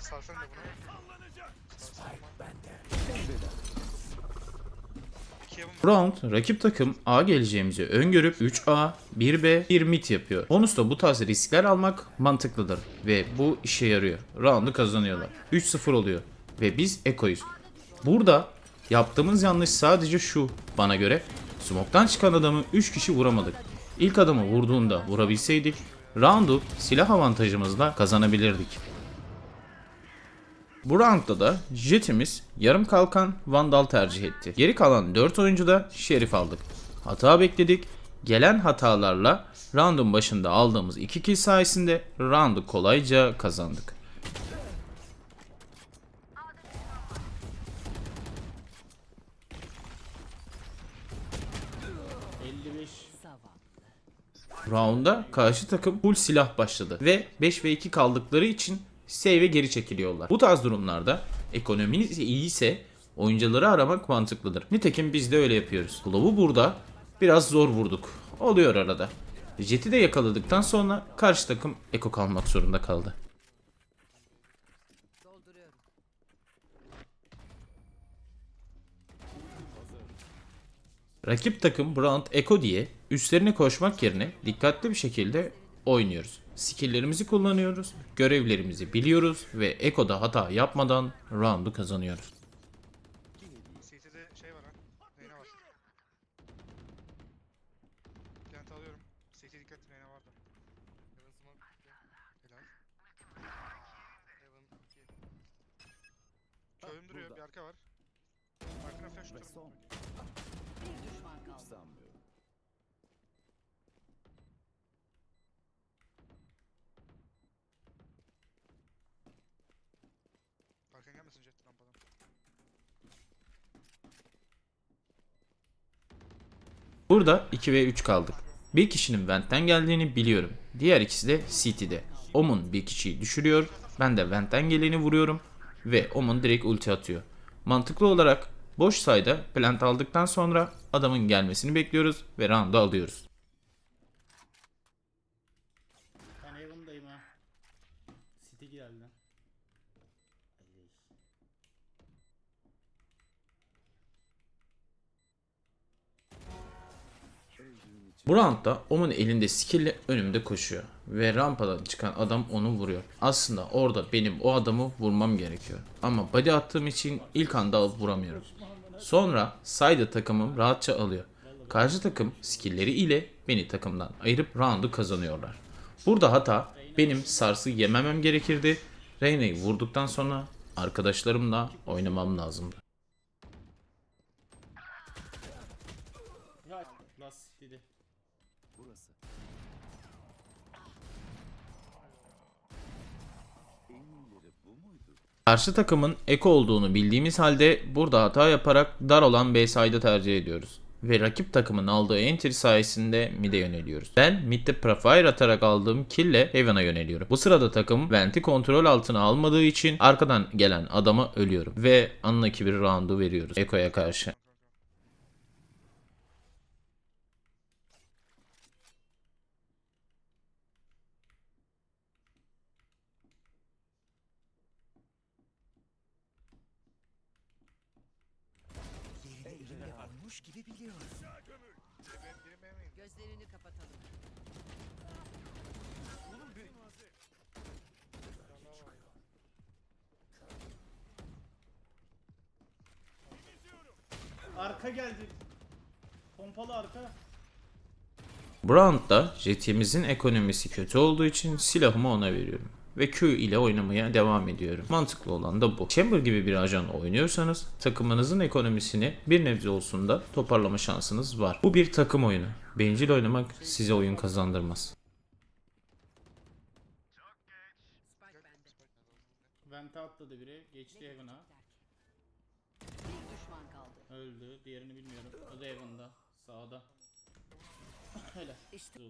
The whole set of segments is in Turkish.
Sarsana da bunu. İkiye bu Bu round rakip takım A geleceğimizi öngörüp 3A, 1B, 1 mid yapıyor. Bonus'ta bu tarz riskler almak mantıklıdır ve bu işe yarıyor. Round'u kazanıyorlar. 3-0 oluyor ve biz Eko'yuz. Burada yaptığımız yanlış sadece şu bana göre. Smoke'tan çıkan adamı 3 kişi vuramadık. İlk adamı vurduğunda vurabilseydik round'u silah avantajımızla kazanabilirdik. Bu roundda da Jet'imiz yarım kalkan Vandal tercih etti. Geri kalan 4 oyuncu da Şerif aldık. Hata bekledik. Gelen hatalarla roundun başında aldığımız 2 kill sayesinde roundu kolayca kazandık. Round'a karşı takım full silah başladı ve 5 ve 2 kaldıkları için save'e geri çekiliyorlar. Bu tarz durumlarda ekonominiz iyiyse oyuncuları aramak mantıklıdır. Nitekim biz de öyle yapıyoruz. Glow'u burada biraz zor vurduk. Oluyor arada. Jet'i de yakaladıktan sonra karşı takım eko kalmak zorunda kaldı. Rakip takım Brand Echo diye üstlerine koşmak yerine dikkatli bir şekilde oynuyoruz. Skill'lerimizi kullanıyoruz, görevlerimizi biliyoruz ve Echo'da hata yapmadan round'u kazanıyoruz. CT'de var ha. Reyna var. Plant alıyorum. CT dikkat Reyna vardı. Heaven smoke. Helal. Heaven 2. Köyüm duruyor. Bir arka var. Arkana flash tutuyorum. Bir düşman kaldı. Arkan gelmesin jet rampadan. Burada 2 ve 3 kaldık. Bir kişinin Vent'ten geldiğini biliyorum. Diğer ikisi de City'de. Omun bir kişiyi düşürüyor. Ben de Vent'ten geleni vuruyorum. Ve Omun direkt ulti atıyor. Mantıklı olarak boş sayda plant aldıktan sonra adamın gelmesini bekliyoruz ve round'u alıyoruz. Ben Heaven'dayım ha. City geldi. Bu roundda Omun elinde skill'le önümde koşuyor. Ve rampadan çıkan adam onu vuruyor. Aslında orada benim o adamı vurmam gerekiyor. Ama body attığım için ilk anda alıp vuramıyorum. Sonra side takımım rahatça alıyor. Karşı takım skill'leri ile beni takımdan ayırıp round'u kazanıyorlar. Burada hata benim sarsı yememem gerekirdi. Reyna'yı vurduktan sonra arkadaşlarımla oynamam lazımdı. Ya Last City'de. Karşı takımın eko olduğunu bildiğimiz halde burada hata yaparak dar olan B side'ı tercih ediyoruz. Ve rakip takımın aldığı entry sayesinde mid'e yöneliyoruz. Ben mid'de profile atarak aldığım kill ile Heaven'a yöneliyorum. Bu sırada takım vent'i kontrol altına almadığı için arkadan gelen adama ölüyorum. Ve anlaki bir round'u veriyoruz Eko'ya karşı. Gözlerini kapatalım. Arka geldi. Pompalı arka. Bu roundda jetimizin ekonomisi kötü olduğu için silahımı ona veriyorum. Ve Q ile oynamaya devam ediyorum. Mantıklı olan da bu. Chamber gibi bir ajan oynuyorsanız takımınızın ekonomisini bir nebze olsun da toparlama şansınız var. Bu bir takım oyunu. Bencil oynamak size oyun kazandırmaz. Vente atladı biri. Geçti Heaven'a. Bir düşman kaldı. Öldü. Diğerini bilmiyorum. O da Heaven'da. Sağda. Helal. İşte.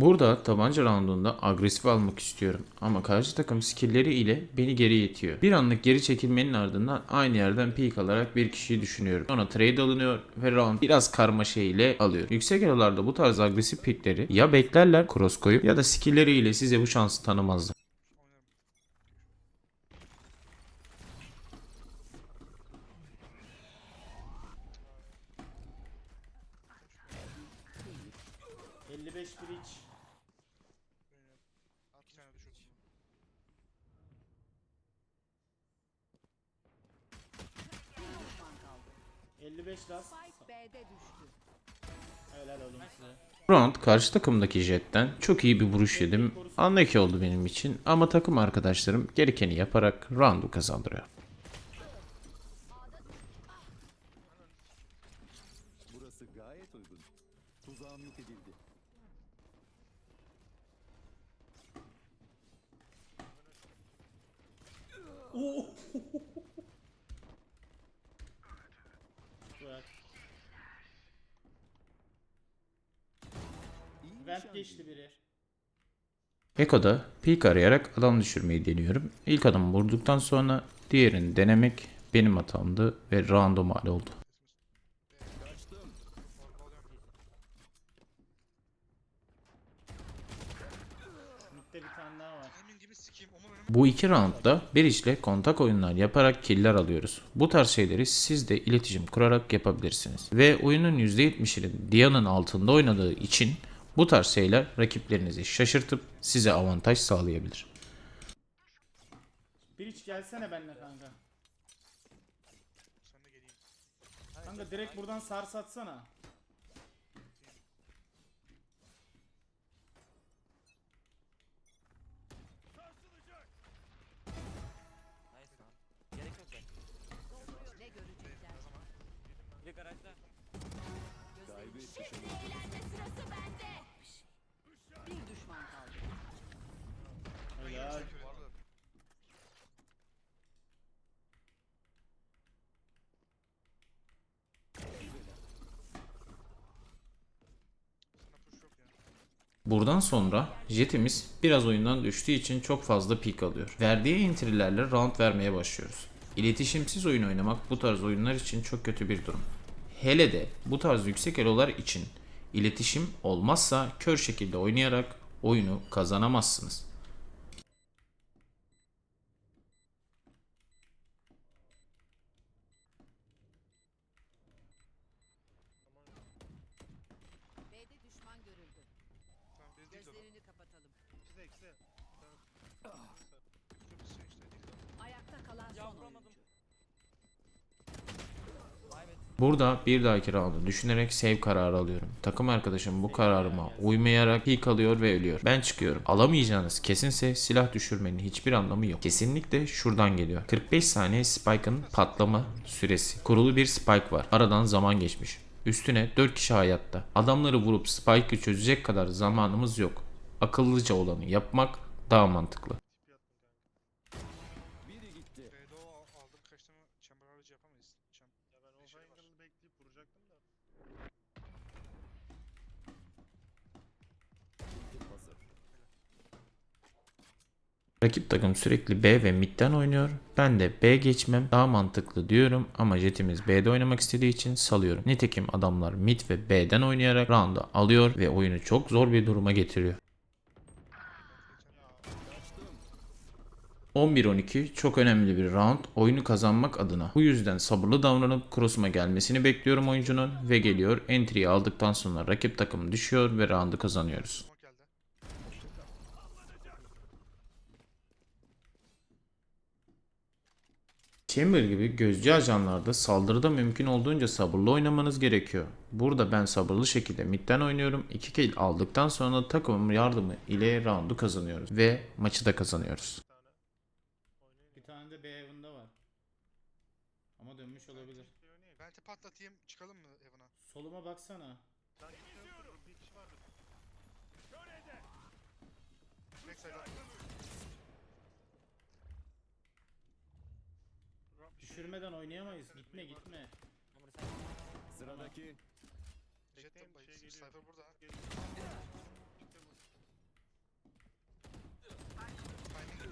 Burada tabanca roundunda agresif almak istiyorum ama karşı takım skillleri ile beni geri itiyor. Bir anlık geri çekilmenin ardından aynı yerden peek alarak bir kişiyi düşünüyorum. Sonra trade alınıyor ve round biraz karmaşa ile alıyor. Yüksek elolarda bu tarz agresif pickleri ya beklerler cross koyup ya da skillleri ile size bu şansı tanımazlar. Oynarım. 55 bridge. Oynuyorum. İki tane düşürdüm. Bir düşman kaldı. 55 last. Spike B'de düştü. Helal oğlum size. Round karşı takımdaki jetten çok iyi bir vuruş yedim. Anlaki oldu benim için ama takım arkadaşlarım gerekeni yaparak roundu kazandırıyor. Burası gayet uygun. Tuzağım yok edildi. Bırak. Nişancı. geçti biri. Eko'da peak arayarak adam düşürmeyi deniyorum. İlk adamı vurduktan sonra diğerini denemek benim hatamdı ve round'a mal oldu. Bu iki roundda Beric ile kontak oyunlar yaparak killer alıyoruz. Bu tarz şeyleri siz de iletişim kurarak yapabilirsiniz. Ve oyunun %70'inin Diana'nın altında oynadığı için bu tarz şeyler rakiplerinizi şaşırtıp size avantaj sağlayabilir. Bridge gelsene benimle kanka. Sen de geleyim. Kanka direkt buradan sars atsana. Ne görecekler? Bir garajda. Kaybettik. Bir düşman kaldı. Helal. Vardı. Sana push yok ya. Buradan sonra jetimiz biraz oyundan düştüğü için çok fazla pik alıyor. Verdiği entry'lerle round vermeye başlıyoruz. İletişimsiz oyun oynamak bu tarz oyunlar için çok kötü bir durum. Hele de bu tarz yüksek elolar için iletişim olmazsa kör şekilde oynayarak oyunu kazanamazsınız. B'de düşman görüldü. Burada bir dahaki roundu düşünerek save kararı alıyorum. Takım arkadaşım bu kararıma uymayarak peek alıyor ve ölüyor. Ben çıkıyorum. Alamayacağınız kesinse silah düşürmenin hiçbir anlamı yok. Kesinlikle şuradan geliyor. 45 saniye spike'ın patlama süresi. Kurulu bir spike var. Aradan zaman geçmiş. Üstüne 4 kişi hayatta. Adamları vurup spike'ı çözecek kadar zamanımız yok. Akıllıca olanı yapmak daha mantıklı. Biri gitti. B'de o al- aldım kaçtığımı chamber harici yapamayız. Cham ya ben o angle'ı bekleyip vuracaktım da. Hazır. Rakip takım sürekli B ve midden oynuyor. Ben de B geçmem daha mantıklı diyorum ama jetimiz B'de oynamak istediği için salıyorum. Nitekim adamlar mid ve B'den oynayarak round'u alıyor ve oyunu çok zor bir duruma getiriyor. 11-12 çok önemli bir round oyunu kazanmak adına. Bu yüzden sabırlı davranıp cross'uma gelmesini bekliyorum oyuncunun ve geliyor. Entry'yi aldıktan sonra rakip takım düşüyor ve round'u kazanıyoruz. Smoke geldi. Chamber gibi gözcü ajanlarda saldırıda mümkün olduğunca sabırlı oynamanız gerekiyor. Burada ben sabırlı şekilde midden oynuyorum. 2 kill aldıktan sonra takımım yardımı ile roundu kazanıyoruz. Ve maçı da kazanıyoruz. Bir tane de B evinde var. Ama dönmüş olabilir. Vent'i patlatayım çıkalım mı Evan'a? Soluma baksana. Backside'a. Düşürmeden oynayamayız. Gitme gitme. Sıradaki Jet Jet'ten bir şey geliyor. Burada.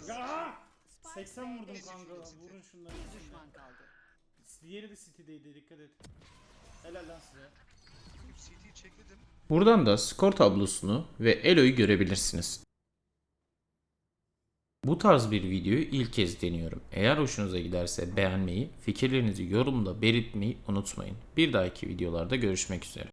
Ya! 80 vurdum kanka. Vurun şunları. Bir düşman kaldı. Diğeri de City'deydi dikkat et. Helal lan size. Buradan da skor tablosunu ve Elo'yu görebilirsiniz. Bu tarz bir videoyu ilk kez deniyorum. Eğer hoşunuza giderse beğenmeyi, fikirlerinizi yorumda belirtmeyi unutmayın. Bir dahaki videolarda görüşmek üzere.